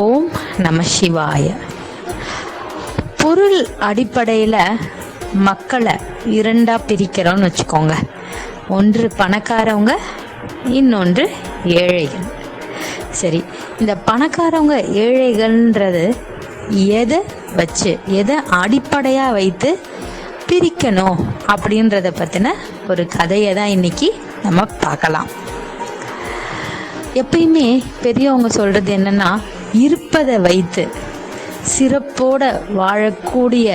ஓம் நம சிவாய. பொருள் அடிப்படையில் மக்களை இரண்டா பிரிக்கிறோம்னு வச்சுக்கோங்க. ஒன்று பணக்காரவங்க இன்னொன்று ஏழைகள். சரி இந்த பணக்காரவங்க ஏழைகள்ன்றது எதை வச்சு எதை அடிப்படையாக வைத்து பிரிக்கணும் அப்படின்றத பற்றின ஒரு கதையை தான் இன்னைக்கு நம்ம பார்க்கலாம். எப்பயுமே பெரியவங்க சொல்றது என்னன்னா இருப்பதை வைத்து சிறப்போட வாழக்கூடிய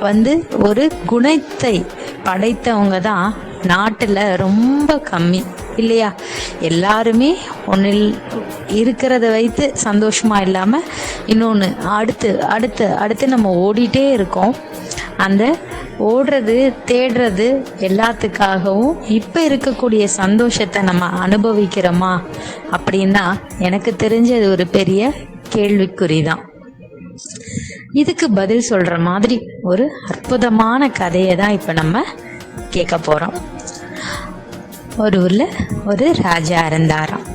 வந்து ஒரு குணத்தை படைத்தவங்க தான் நாட்டில் ரொம்ப கம்மி. இல்லையா? எல்லாருமே ஒன்றில் இருக்கிறத வைத்து சந்தோஷமாக இல்லாமல் இன்னொன்று அடுத்து அடுத்து அடுத்து நம்ம ஓடிட்டே இருக்கோம். அந்த ஓடுறது தேடுறது எல்லாத்துக்காகவும் இப்போ இருக்கக்கூடிய சந்தோஷத்தை நம்ம அனுபவிக்கிறோமா அப்படின்னா எனக்கு தெரிஞ்சது ஒரு பெரிய கேள்விக்குறி தான் இதுக்கு பதில் சொல்ற மாதிரி ஒரு அற்புதமான கதையை தான் இப்போ நம்ம கேட்க போகிறோம் ஒரு ஊரில் ஒரு ராஜா இருந்தாராம்.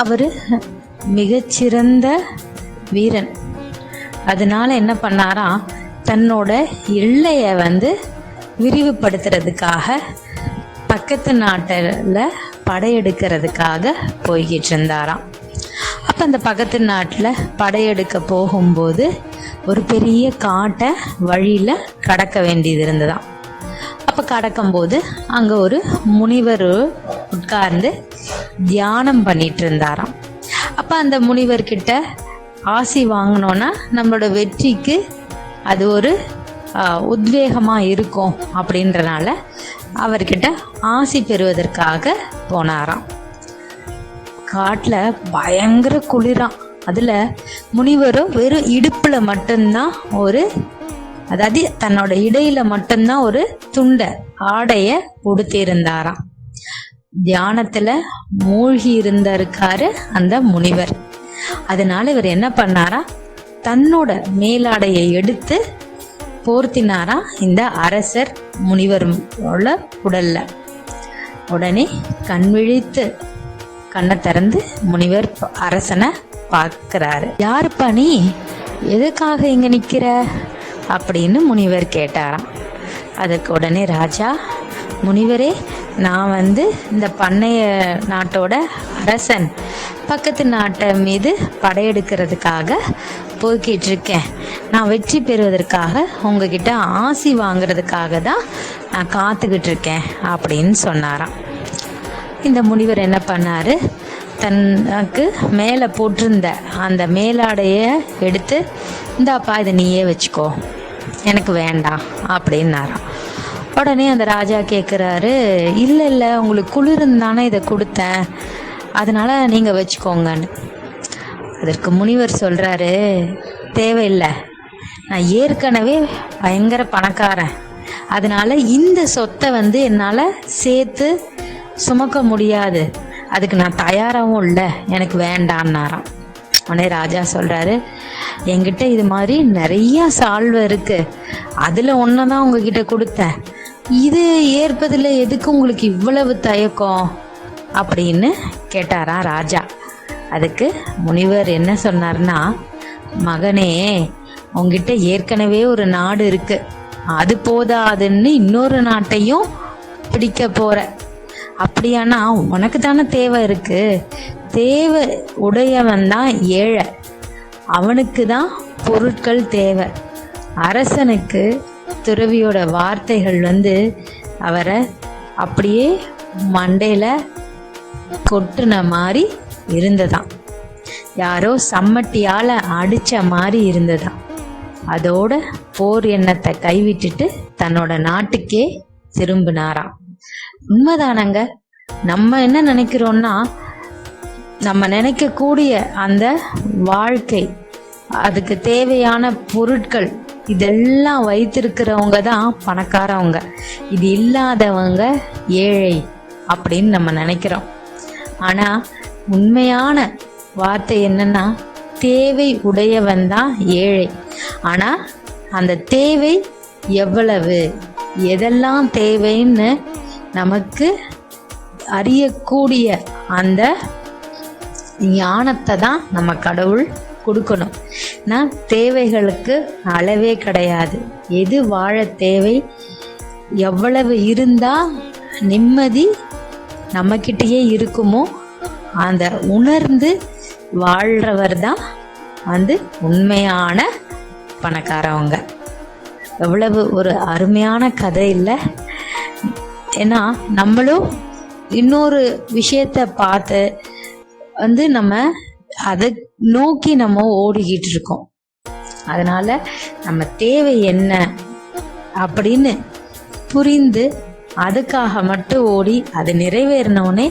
அவர் மிகச்சிறந்த வீரன். அதனால என்ன பண்ணாராம்? தன்னோட எல்லையை வந்து விரிவுபடுத்துறதுக்காக பக்கத்து நாட்டில் படையெடுக்கிறதுக்காக போய்கிட்டு இருந்தாராம் அப்போ அந்த பக்கத்து நாட்டில் படையெடுக்க போகும்போது ஒரு பெரிய காட்டை வழியில் கடக்க வேண்டியது இருந்ததாம். அப்போ கடக்கும்போது அங்கே ஒரு முனிவர் உட்கார்ந்து தியானம் பண்ணிட்டு இருந்தாராம். அப்போ அந்த முனிவர்கிட்ட ஆசி வாங்கினோன்னா நம்மளோட வெற்றிக்கு அது ஒரு உத்வேகமாக இருக்கும் அப்படின்றனால அவர்கிட்ட ஆசி பெறுவதற்காக போனாராம். காட்டில் பயங்கர குளிராம். அதில் முனிவரும் வெறும் இடுப்பில் மட்டும்தான் ஒரு அதாவது தன்னோட இடையில மட்டும்தான் ஒரு துண்டை ஆடைய உடுத்தியிருந்தாராம். தியானத்துல மூழ்கி இருந்திருக்காரு அந்த முனிவர். அதனால இவர் என்ன பண்ணாரா தன்னோட மேலாடையை எடுத்து போர்த்தினாரா இந்த அரசர் முனிவர் உடல்ல உடனே கண் விழித்து கண்ணை திறந்து முனிவர் அரசனை பார்க்கிறாரு. யாருப்பா நீ? எதுக்காக இங்க நிக்கிற? அப்படின்னு முனிவர் கேட்டாராம். அதுக்கு உடனே ராஜா முனிவரே நான் வந்து இந்த பண்ணைய நாட்டோட அரசன். பக்கத்து நாட்டை மீது படையெடுக்கிறதுக்காக போய்கிட்டு இருக்கேன் நான் வெற்றி பெறுவதற்காக உங்ககிட்ட ஆசி வாங்குறதுக்காக தான் நான் காத்துக்கிட்டு இருக்கேன் அப்படின்னு சொன்னாராம். இந்த முனிவர் என்ன பண்ணாரு? தனக்கு மேலே போட்டிருந்த அந்த மேலாடைய எடுத்து இந்தாப்பா இதை நீயே வச்சுக்கோ. எனக்கு வேண்டாம் அப்படின்னாராம் உடனே அந்த ராஜா கேட்குறாரு இல்லை இல்லை உங்களுக்கு குளிர்ந்து தானே இதை கொடுத்தேன். அதனால நீங்கள் வச்சுக்கோங்கன்னு. அதற்கு முனிவர் சொல்கிறாரு தேவையில்லை. நான் ஏற்கனவே பயங்கர பணக்காரன். அதனால இந்த சொத்தை வந்து என்னால் சேர்த்து சுமக்க முடியாது. அதுக்கு நான் தயாராகவும் இல்லை. எனக்கு வேண்டான்னாராம் உடனே ராஜா சொல்கிறாரு என்கிட்ட இது மாதிரி நிறைய சால்வை இருக்கு. அதில் ஒன்று தான் உங்ககிட்ட கொடுத்தேன். இது ஏற்பதில் எதுக்கு உங்களுக்கு இவ்வளவு தயக்கம்? அப்படின்னு கேட்டாரா ராஜா. அதுக்கு முனிவர் என்ன சொன்னார்னா மகனே உங்ககிட்ட ஏற்கனவே ஒரு நாடு இருக்கு. அது போதாதுன்னு இன்னொரு நாட்டையும் பிடிக்க போற. அப்படியானா உனக்கு தானே தேவை இருக்கு. தேவை உடையவன் தான் ஏழை. அவனுக்கு தான் பொருட்கள் தேவை. அரசனுக்கு துறவியோட வார்த்தைகள் வந்து அவரை அப்படியே மண்டையில் கொட்டுன மாதிரி இருந்ததாம். யாரோ சம்மட்டியால் அடித்த மாதிரி இருந்ததாம். அதோட போர் எண்ணத்தை கைவிட்டுட்டு தன்னோட நாட்டுக்கே திரும்பினாராம். உண்மைதானங்க? நம்ம என்ன நினைக்கிறோன்னா நம்ம நினைக்கக்கூடிய அந்த வாழ்க்கை அதுக்கு தேவையான பொருட்கள் இதெல்லாம் வைத்திருக்கிறவங்க தான் பணக்காரவங்க. இது இல்லாதவங்க ஏழை அப்படின்னு நம்ம நினைக்கிறோம். ஆனா உண்மையான வார்த்தை என்னன்னா தேவை உடையவன் தான் ஏழை. ஆனா அந்த தேவை எவ்வளவு? எதெல்லாம் தேவைன்னு நமக்கு அறியக்கூடிய அந்த ஞானத்தை தான் நம்ம கடவுள் கொடுக்கணும். நான் தேவைகளுக்கு அளவே கிடையாது. எது வாழ தேவை எவ்வளவு இருந்தால் நிம்மதி நம்மக்கிட்டேயே இருக்குமோ அந்த உணர்ந்து வாழ்றவர் தான் வந்து உண்மையான பணக்காரவங்க. எவ்வளவு ஒரு அருமையான கதை இல்லை. ஏன்னா நம்மளும் இன்னொரு விஷயத்த பார்த்து வந்து நம்ம அதை நோக்கி நம்ம ஓடிக்கிட்டு இருக்கோம். அதனால நம்ம தேவை என்ன அப்படின்னு புரிந்து அதுக்காக மட்டும் ஓடி அது நிறைவேறினவுடனே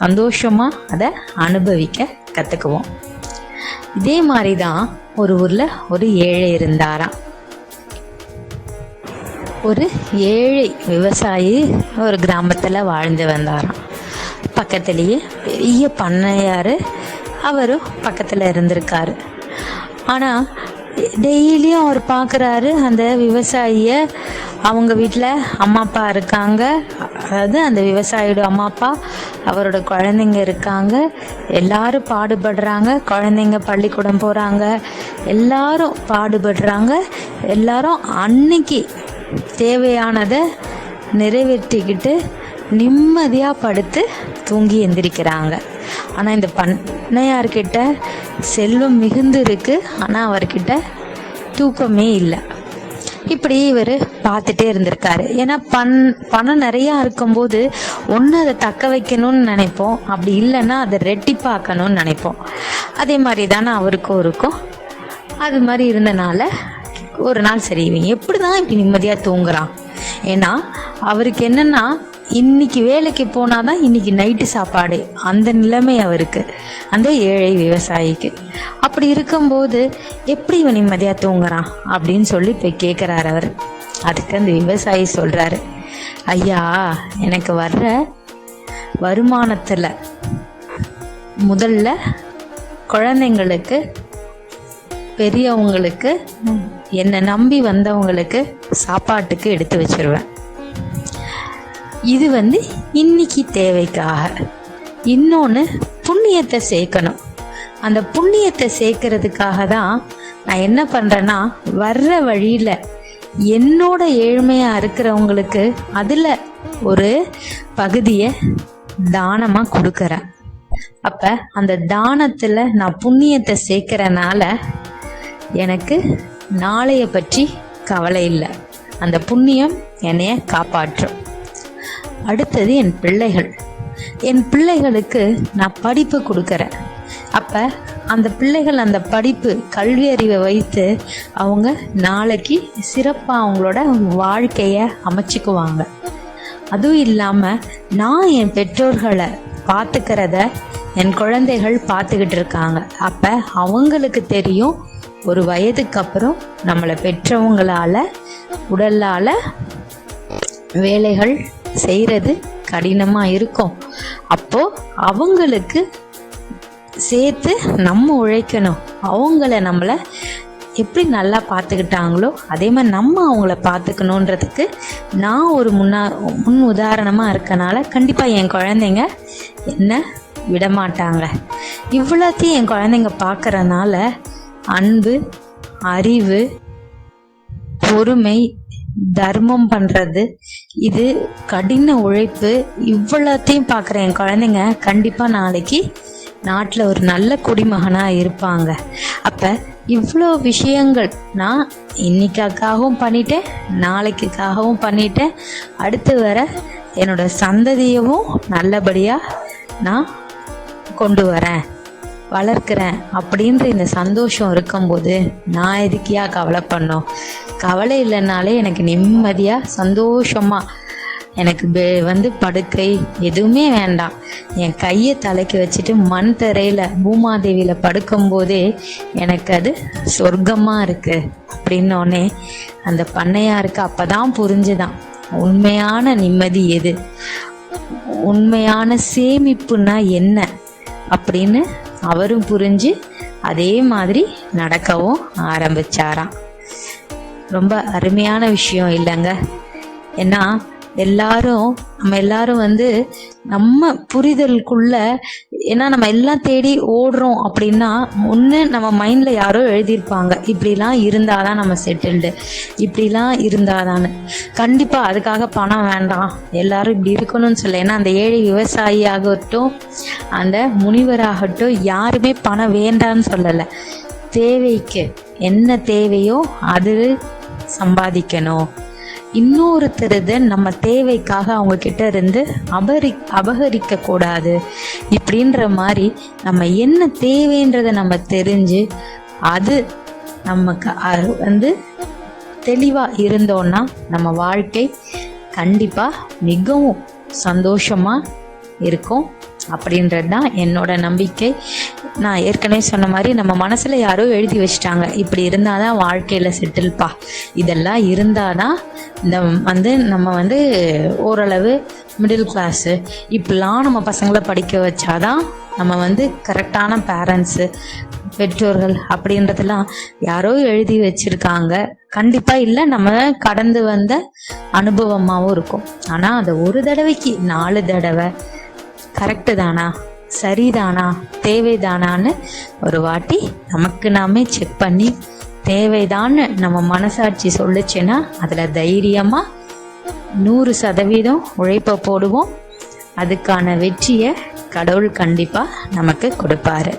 சந்தோஷமா அதை அனுபவிக்க கற்றுக்குவோம் இதே மாதிரி தான் ஒரு ஊரில் ஒரு ஏழை இருந்தாராம். ஒரு ஏழை விவசாயி ஒரு கிராமத்தில் வாழ்ந்து வந்தாராம். பக்கத்துலேயே பெரிய பண்ணையார் அவரும் பக்கத்தில் இருந்திருக்காரு. ஆனால் டெய்லியும் அவர் பார்க்குறாரு அந்த விவசாயியை. அவங்க வீட்டில் அம்மா அப்பா இருக்காங்க. அதாவது அந்த விவசாயியோட அம்மா அப்பா அவரோட குழந்தைங்க இருக்காங்க. எல்லாரும் பாடுபடுறாங்க. குழந்தைங்க பள்ளிக்கூடம் போகிறாங்க எல்லாரும் பாடுபடுறாங்க. எல்லாரும் அன்னைக்கு தேவையானதை நிறைவேற்றிக்கிட்டு நிம்மதியாக படுத்து தூங்கி எந்திரிக்கிறாங்க. ஆனால் இந்த பண்ணையார்கிட்ட செல்வம் மிகுந்து இருக்கு ஆனால் அவர்கிட்ட தூக்கமே இல்லை. இப்படி இவர் பார்த்துட்டே இருந்திருக்காரு. ஏன்னா பண் பணம் நிறையா இருக்கும்போது ஒன்று அதை தக்க வைக்கணும்னு நினைப்போம். அப்படி இல்லைன்னா அதை ரெட்டிப்பாக்கணும்னு நினைப்போம். அதே மாதிரி தானே அவருக்கும் இருக்கும். அது மாதிரி இருந்தனால ஒரு நாள் சரி இவன் எப்படி தான் இப்படி நிம்மதியாக தூங்குறான்? ஏன்னா அவருக்கு என்னன்னா இன்னைக்கு வேலைக்கு போனாதான் இன்னைக்கு நைட்டு சாப்பாடு. அந்த நிலைமை அவருக்கு. அந்த ஏழை விவசாயிக்கு. அப்படி இருக்கும்போது எப்படி இவன் நிம்மதியாக தூங்குறான்? அப்படின்னு சொல்லி இப்போ கேட்குறாரு அவர். அதுக்கு அந்த விவசாயி சொல்கிறாரு ஐயா எனக்கு வர்ற வருமானத்தில் முதல்ல குழந்தைங்களுக்கு பெரியவங்களுக்கு என்னை நம்பி வந்தவங்களுக்கு சாப்பாட்டுக்கு எடுத்து வச்சிருவேன். இது வந்து இன்னைக்கு தேவைக்காக. இன்னொன்று புண்ணியத்தை சேர்க்கணும். அந்த புண்ணியத்தை சேர்க்கறதுக்காக தான் நான் என்ன பண்ணுறேன்னா வர்ற வழியில் என்னோட ஏழ்மையாக இருக்கிறவங்களுக்கு அதில் ஒரு பகுதியை தானமாக கொடுக்குறேன். அப்போ அந்த தானத்தில் நான் புண்ணியத்தை சேர்க்கறனால எனக்கு நாளைய பற்றி கவலை இல்லை. அந்த புண்ணியம் என்னைய காப்பாற்றும். அடுத்தது என் பிள்ளைகள். என் பிள்ளைகளுக்கு நான் படிப்பு கொடுக்குறேன். அப்போ அந்த பிள்ளைகள் அந்த படிப்பு கல்வி அறிவை வைத்து அவங்க நாளைக்கு சிறப்பாக அவங்களோட வாழ்க்கையை அமைச்சுக்குவாங்க. அதுவும் இல்லாமல் நான் என் பெற்றோர்களை பார்த்துக்கிறத என் குழந்தைகள் பார்த்துக்கிட்டு இருக்காங்க. அப்போ அவங்களுக்கு தெரியும் ஒரு வயதுக்கு அப்புறம் நம்மளை பெற்றவங்களால உடலால் வேலைகள் செய்கிறது கடினமாக இருக்கும். அப்போது அவங்களுக்கு சேர்த்து நம்ம உழைக்கணும். அவங்கள நம்மளை எப்படி நல்லா பார்த்துக்கிட்டாங்களோ அதே மாதிரி நம்ம அவங்கள பார்த்துக்கணுன்றதுக்கு நான் ஒரு முன்னா முன் உதாரணமாக இருக்கனால கண்டிப்பாக என் குழந்தைங்க என்ன விடமாட்டாங்க. இவ்வளோத்தையும் என் குழந்தைங்க பார்க்குறனால அன்பு அறிவு பொறுமை தர்மம் பண்ணுறது இது கடின உழைப்பு. இவ்வளோத்தையும் பார்க்குற என் குழந்தைங்க கண்டிப்பாக நாளைக்கு நாட்டில் ஒரு நல்ல குடிமகனாக இருப்பாங்க. அப்போ இவ்வளோ விஷயங்கள் நான் இன்னைக்காகவும் பண்ணிட்டேன் நாளைக்குக்காகவும் பண்ணிட்டேன். அடுத்து வர என்னோட சந்ததியவும் நல்லபடியாக நான் கொண்டு வரேன் வளர்க்குறேன் அப்படின்ற இந்த சந்தோஷம் இருக்கும்போது நான் எதுக்கியா கவலை பண்ணோம்? கவலை இல்லைனாலே எனக்கு நிம்மதியாக சந்தோஷமாக எனக்கு பெ- வந்து படுக்கை எதுவுமே வேண்டாம். என் கையை தலைக்கு வச்சுட்டு மண் தரையில் பூமாதேவியில் படுக்கும்போதே எனக்கு அது சொர்க்கமாக இருக்குது அப்படின்னோடனே அந்த பண்ணையாருக்கு அப்போ தான் புரிஞ்சுதான் உண்மையான நிம்மதி எது உண்மையான சேமிப்புனா என்ன அப்படின்னு அவரும் புரிஞ்சு அதே மாதிரி நடக்கவும் ஆரம்பிச்சாராம். ரொம்ப அருமையான விஷயம் இல்லைங்க. ஏன்னா எல்லாரும் நம்ம எல்லாரும் வந்து நம்ம புரிதலுக்குள்ள ஏன்னா நம்ம எல்லாம் தேடி ஓடுறோம் அப்படின்னா ஒன்று நம்ம மைண்டில் யாரோ எழுதியிருப்பாங்க. இப்படிலாம் இருந்தாதான் நம்ம செட்டில்டு இப்படிலாம் இருந்தாதான்னு. கண்டிப்பாக அதுக்காக பணம் வேண்டாம். எல்லாரும் இப்படி இருக்கணும்னு சொல்ல ஏன்னா அந்த ஏழை விவசாயி ஆகட்டும் அந்த முனிவராகட்டும் யாருமே பணம் வேண்டான்னு சொல்லலை. தேவைக்கு என்ன தேவையோ அது சம்பாதிக்கணும். இன்னொருத்தருது நம்ம தேவைக்காக அவங்க கிட்ட இருந்து அபரி அபகரிக்க கூடாது இப்படின்ற மாதிரி நம்ம என்ன தேவைன்றதை நம்ம தெரிஞ்சு அது நமக்கு அது வந்து தெளிவாக இருந்தோன்னா நம்ம வாழ்க்கை கண்டிப்பாக மிகவும் சந்தோஷமாக இருக்கும். அப்படின்றது தான் என்னோட நம்பிக்கை. நான் ஏற்கனவே சொன்ன மாதிரி நம்ம மனசில் யாரோ எழுதி வச்சுட்டாங்க. இப்படி இருந்தால் தான் வாழ்க்கையில் செட்டில்ப்பா இதெல்லாம் இருந்தால் தான் இந்த வந்து நம்ம வந்து ஓரளவு மிடில் கிளாஸு இப்படிலாம் நம்ம பசங்களை படிக்க வச்சாதான் நம்ம வந்து கரெக்டான பேரண்ட்ஸு பெற்றோர்கள் அப்படின்றதெல்லாம் யாரோ எழுதி வச்சுருக்காங்க. கண்டிப்பாக இல்லை நம்ம கடந்து வந்த அனுபவமாகவும் இருக்கும். ஆனால் அதை ஒரு தடவைக்கு நாலு தடவை கரெக்டு தானா? சரிதானா தேவைதானான்னு ஒரு வாட்டி நமக்கு நாமே செக் பண்ணி தேவைதான்னு நம்ம மனசாட்சி சொல்லுச்சுன்னா அதில் தைரியமாக நூறு சதவீதம் உழைப்பை போடுவோம். அதுக்கான வெற்றியை கடவுள் கண்டிப்பாக நமக்கு கொடுப்பாரு.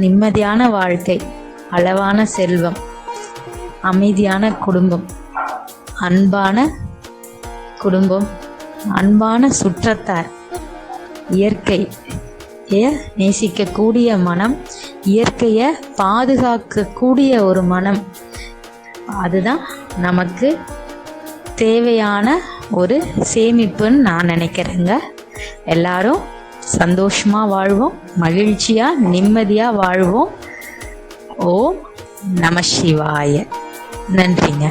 நிம்மதியான வாழ்க்கை அளவான செல்வம் அமைதியான குடும்பம் அன்பான குடும்பம் அன்பான சுற்றத்தார். இயற்கை. நேசிக்கக்கூடிய மனம். இயற்கையை பாதுகாக்கக்கூடிய ஒரு மனம். அதுதான் நமக்கு தேவையான ஒரு சேமிப்புன்னு நான் நினைக்கிறேங்க. எல்லாரும் சந்தோஷமா வாழ்வோம் மகிழ்ச்சியா நிம்மதியா வாழ்வோம். ஓம் நம சிவாய. நன்றிங்க.